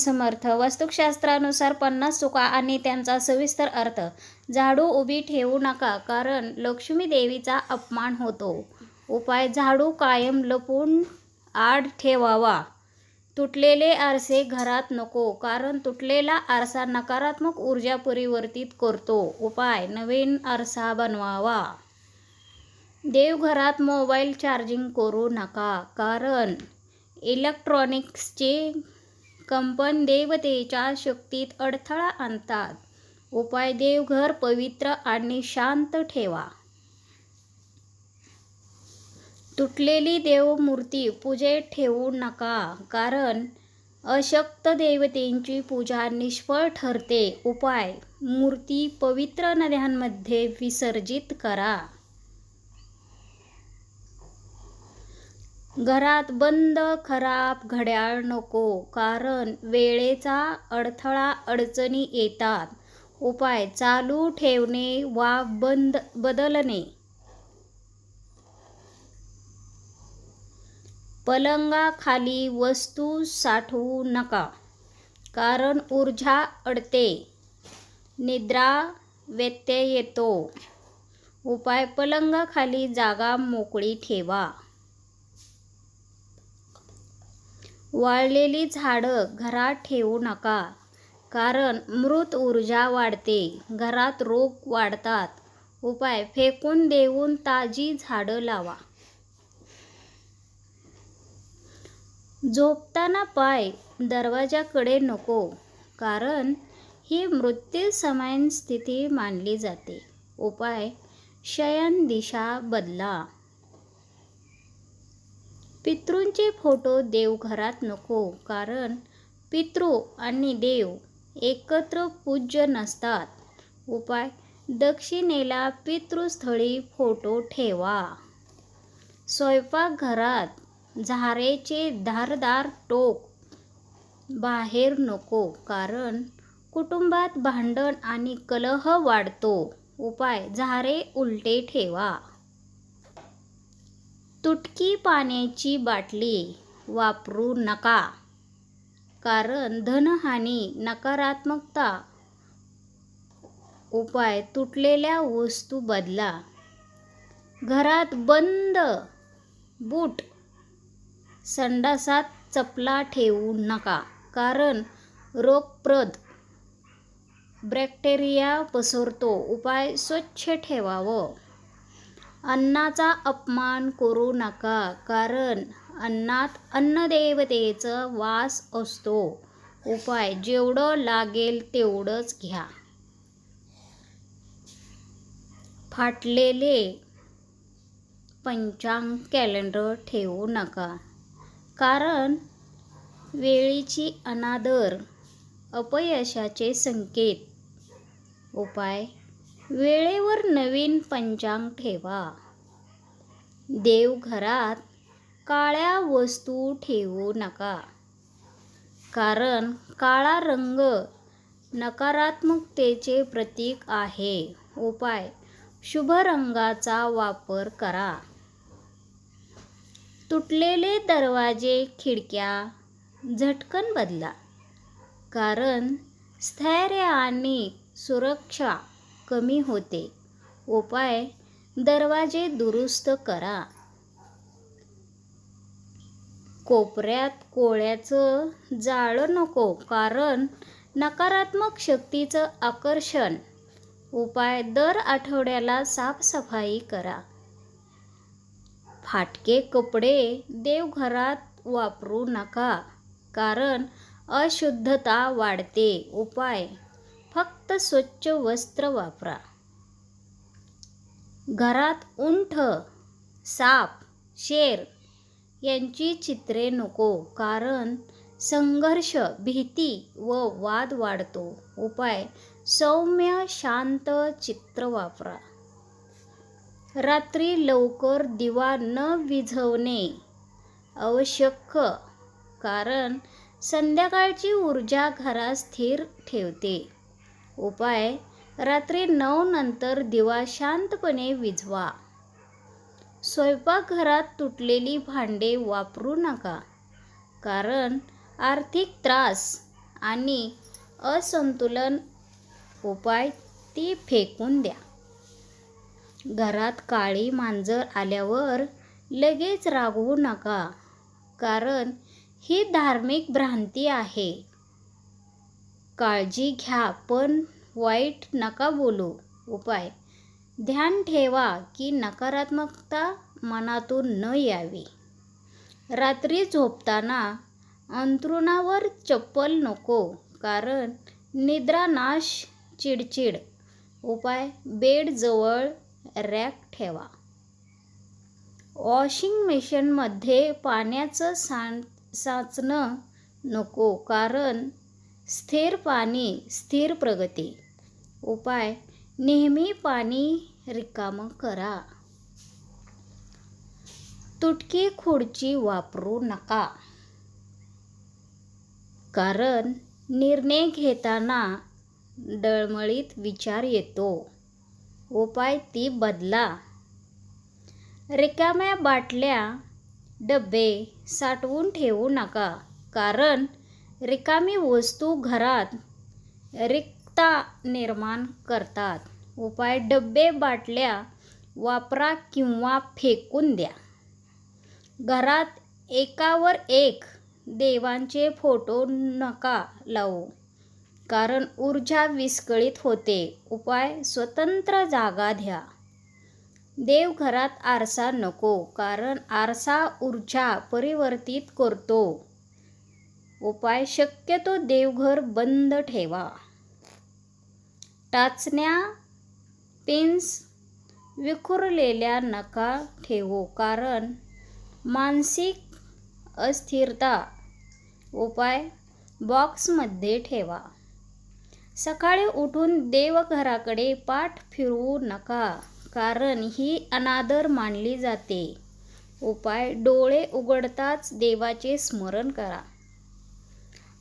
समर्थ. वास्तुशास्त्रानुसार पन्नास चुका आणि त्यांचा सविस्तर अर्थ. झाडू उभी ठेवू नका कारण लक्ष्मी देवीचा अपमान होतो. उपाय झाडू कायम लपून आड ठेवावा. तुटलेले आरसे घरात नको कारण तुटलेला आरसा नकारात्मक ऊर्जा परिवर्तित करतो. उपाय नवीन आरसा बनवावा. देवघरात मोबाईल चार्जिंग करू नका कारण इलेक्ट्रॉनिक्सचे कंपन देवतेच्या शक्तीत अडथळा आणतात. उपाय देवघर पवित्र आणि शांत ठेवा. तुटलेली देवमूर्ती पूजेत ठेवू नका कारण अशक्त देवतेंची पूजा निष्फळ ठरते. उपाय मूर्ती पवित्र नद्यांमध्ये विसर्जित करा. घरात बंद खराब घड्याळ नको कारण वेळेचा अडथळा अडचणी येतात. उपाय चालू ठेवणे वा बंद बदलणे. पलंगाखाली वस्तू साठवू नका कारण ऊर्जा अडते. निद्रा व्यत्यय येतो. उपाय पलंगाखाली जागा मोकळी ठेवा. वाळलेली झाडं घरात ठेवू नका. कारण मृत ऊर्जा वाढते. घरात रोग वाढतात. उपाय फेकून देऊन ताजी झाडं लावा. झोपताना पाय दरवाजाकडे नको. कारण ही मृत्यू समान स्थिती मानली जाते. उपाय शयन दिशा बदला. पितृंचे फोटो देवघरात नको कारण पितृ आणि देव एकत्र पूज्य नसतात. उपाय दक्षिणेला पितृस्थळी फोटो ठेवा. स्वयंपाकघरात झारेचे धारदार टोक बाहेर नको कारण कुटुंबात भांडण आणि कलह वाढतो. उपाय झारे उलटे ठेवा. तुटकी पाण्याची बाटली वापरू नका. कारण धनहानी नकारात्मकता उपाय तुटलेल्या वस्तू बदला. घरात बंद बूट संडासात चपला ठेवू नका. कारण रोगप्रद बॅक्टेरिया पसरतो. उपाय स्वच्छ ठेवावं. अन्नाचा अपमान करू नका कारण अन्नात अन्नदेवतेचा वास असतो. उपाय जेवढं लागेल तेवढंच घ्या. फाटलेले पंचांग कॅलेंडर ठेवू नका कारण वेळीची अनादर अपयशाचे संकेत. उपाय वेळेवर नवीन पंचांग ठेवा. देवघरात काळ्या वस्तू ठेवू नका. कारण काळा रंग नकारात्मकतेचे प्रतीक आहे. उपाय शुभ रंगाचा वापर करा. तुटलेले दरवाजे खिडक्या झटकन बदला. कारण स्थैर्य आणि सुरक्षा कमी होते. उपाय दरवाजे दुरुस्त करा. कोपऱ्यात कोळ्याचं जाळं नको कारण नकारात्मक शक्तीचं आकर्षण. उपाय दर आठवड्याला साफसफाई करा. फाटके कपडे देवघरात वापरू नका कारण अशुद्धता वाढते. उपाय फक्त स्वच्छ वस्त्र वापरा. घरात उंठ साप शेर यांची चित्रे नको कारण संघर्ष भीती व वाद वाढतो. उपाय सौम्य शांत चित्र वापरा. रात्री लवकर दिवा न विझवणे आवश्यक कारण संध्याकाळची ऊर्जा घरात स्थिर ठेवते. उपाय रात्री नऊ नंतर दिवा शांतपणे विझवा. स्वयंपाकघरात तुटलेली भांडे वापरू नका कारण आर्थिक त्रास आणि असंतुलन उपाय ती फेकून द्या. घरात काळी मांजर आल्यावर लगेच रागवू नका कारण ही धार्मिक भ्रांती आहे. काळजी घ्या पण वाईट नका बोलू. उपाय. ध्यान ठेवा की नकारात्मकता मनातून न यावी. रात्री झोपताना अंथरुणावर चप्पल नको कारण निद्रानाश चिडचिड. उपाय. बेडजवळ रॅक ठेवा. वॉशिंग मशीनमध्ये पाण्याचं सा साचणं नको कारण स्थिर पाणी स्थिर प्रगती. उपाय नेहमी पाणी रिकामं करा. तुटकी खुर्ची वापरू नका. कारण निर्णय घेताना डळमळीत विचार येतो. उपाय ती बदला. रिकाम्या बाटल्या डबे साठवून ठेवू नका. कारण रिकामी वस्तू घरात रिक्ता निर्माण करतात. उपाय डब्बे बाटल्या वापरा किंवा फेकून द्या. घरात एकावर एक देवांचे फोटो नका लावू कारण ऊर्जा विस्कळीत होते. उपाय स्वतंत्र जागा द्या. देवघरात आरसा नको कारण आरसा ऊर्जा परिवर्तित करतो. उपाय शक्यतो देवघर बंद ठेवा. टाचण्या पिन्स विखुरलेल्या नका ठेवू कारण मानसिक अस्थिरता. उपाय बॉक्समध्ये ठेवा. सकाळी उठून देवघराकडे पाठ फिरवू नका कारण ही अनादर मानली जाते. उपाय डोळे उघडताच देवाचे स्मरण करा.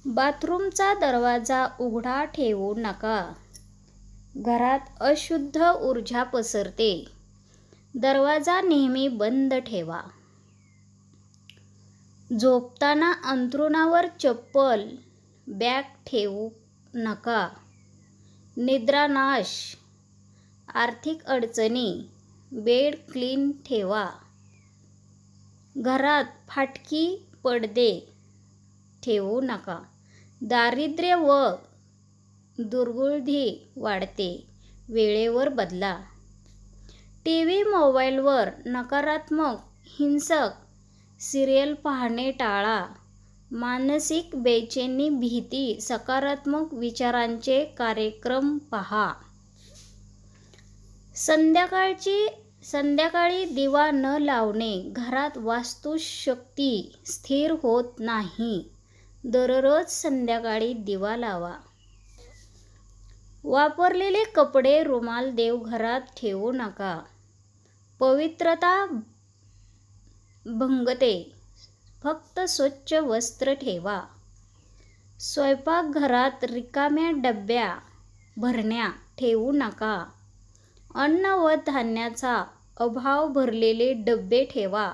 बाथरूमचा दरवाजा उघडा ठेवू नका. घरात अशुद्ध ऊर्जा पसरते. दरवाजा नेहमी बंद ठेवा. झोपताना अंथरुणावर चप्पल बॅग ठेवू नका. निद्रानाश आर्थिक अडचणी बेड क्लीन ठेवा. घरात फाटकी पडदे ठेवू नका. दारिद्र्य व दुर्गुळधी वाढते. वेळेवर बदला. टी व्ही मोबाईलवर नकारात्मक हिंसक सिरियल पाहणे टाळा. मानसिक बेचैनी भीती सकारात्मक विचारांचे कार्यक्रम पहा. संध्याकाळची संध्याकाळी दिवा न लावणे घरात वास्तुशक्ती स्थिर होत नाही. दररोज संध्याकाळी दिवा लावा. वापरलेले कपडे रुमाल देवघरात ठेवू नका. पवित्रता भंगते. फक्त स्वच्छ वस्त्र ठेवा. स्वयंपाकघरात रिकाम्या डब्या भरण्या ठेवू नका. अन्न व धान्याचा अभाव भरलेले डबे ठेवा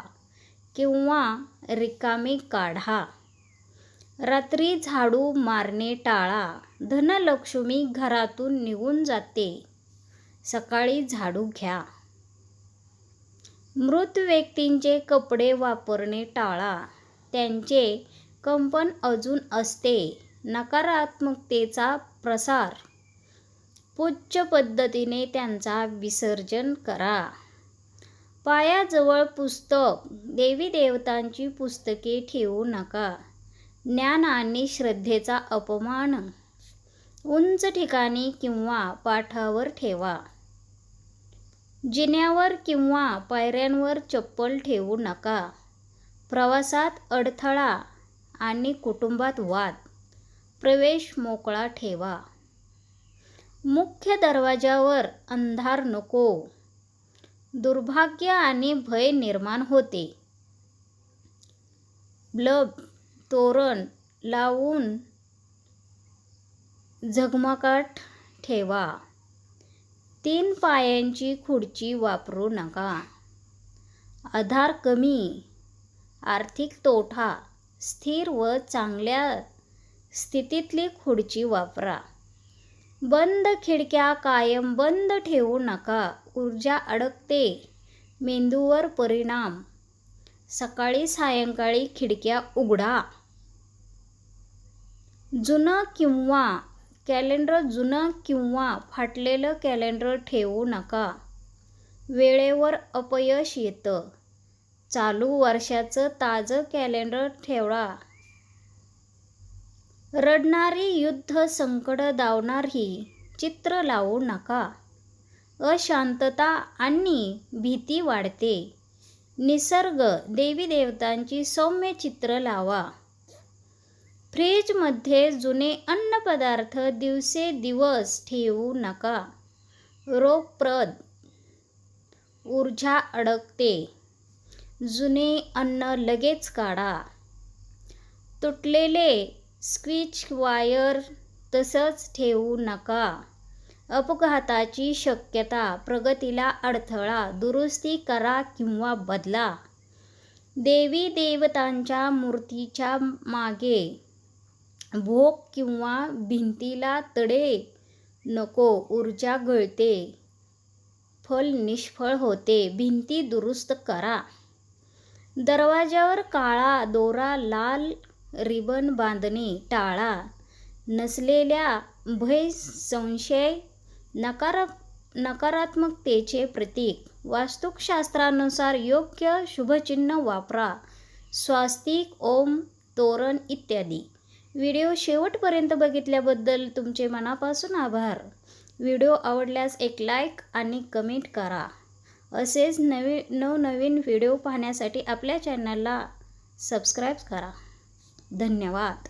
किंवा रिकामे काढा. रात्री झाडू मारणे टाळा. धनलक्ष्मी घरातून निघून जाते. सकाळी झाडू घ्या. मृत व्यक्तींचे कपडे वापरणे टाळा. त्यांचे कंपन अजून असते. नकारात्मकतेचा प्रसार. पुच्छ पद्धतीने त्यांचा विसर्जन करा. पायाजवळ पुस्तक. देवी देवतांची पुस्तके ठेवू नका. ज्ञान आणि श्रद्धेचा अपमान. उंच ठिकाणी किंवा पाठावर ठेवा. जिन्यावर किंवा पायऱ्यांवर चप्पल ठेवू नका. प्रवासात अडथळा आणि कुटुंबात वाद. प्रवेश मोकळा ठेवा. मुख्य दरवाजावर अंधार नको. दुर्भाग्य आणि भय निर्माण होते. ब्लब. तोरण लावून झगमगाट ठेवा. तीन पायांची खुर्ची वापरू नका. आधार कमी आर्थिक तोटा स्थिर व चांगल्या स्थितीतली खुर्ची वापरा. बंद खिडक्या कायम बंद ठेवू नका. ऊर्जा अडकते. मेंदूवर परिणाम. सकाळी सायंकाळी खिडक्या उघडा. जुनं किंवा कॅलेंडर जुनं किंवा फाटलेलं कॅलेंडर ठेवू नका. वेळेवर अपयश येतं. चालू वर्षाचं ताजं कॅलेंडर ठेवा. रडणारी युद्ध संकट दावणारी चित्र लावू नका. अशांतता आणि भीती वाढते. निसर्ग देवी देवतांची सौम्य चित्र लावा. फ्रीजमध्ये जुने अन्नपदार्थ दिवसेदिवस ठेवू नका. रोगप्रद ऊर्जा अडकते. जुने अन्न लगेच काढा. तुटलेले स्विच वायर तसंच ठेवू नका. अपघाताची शक्यता प्रगतीला अडथळा दुरुस्ती करा किंवा बदला. देवी देवतांच्या मूर्तीच्या मागे भोग किंवा भिंतीला तडे नको ऊर्जा गळते. फल निष्फळ होते भिंती दुरुस्त करा. दरवाजावर काळा दोरा लाल रिबन बांधणे टाळा. नसलेल्या भय संशय नकार नकारात्मकतेचे प्रतीक. वास्तुशास्त्रानुसार योग्य शुभचिन्ह वापरा. स्वास्तिक ओम तोरण इत्यादी. व्हिडिओ शेवटपर्यंत बघितल्याबद्दल तुमचे मनापासून आभार. व्हिडिओ आवडल्यास एक लाईक आणि कमेंट करा. असेच नवी नवनवीन व्हिडिओ पाहण्यासाठी आपल्या चॅनलला सबस्क्राईब करा. धन्यवाद.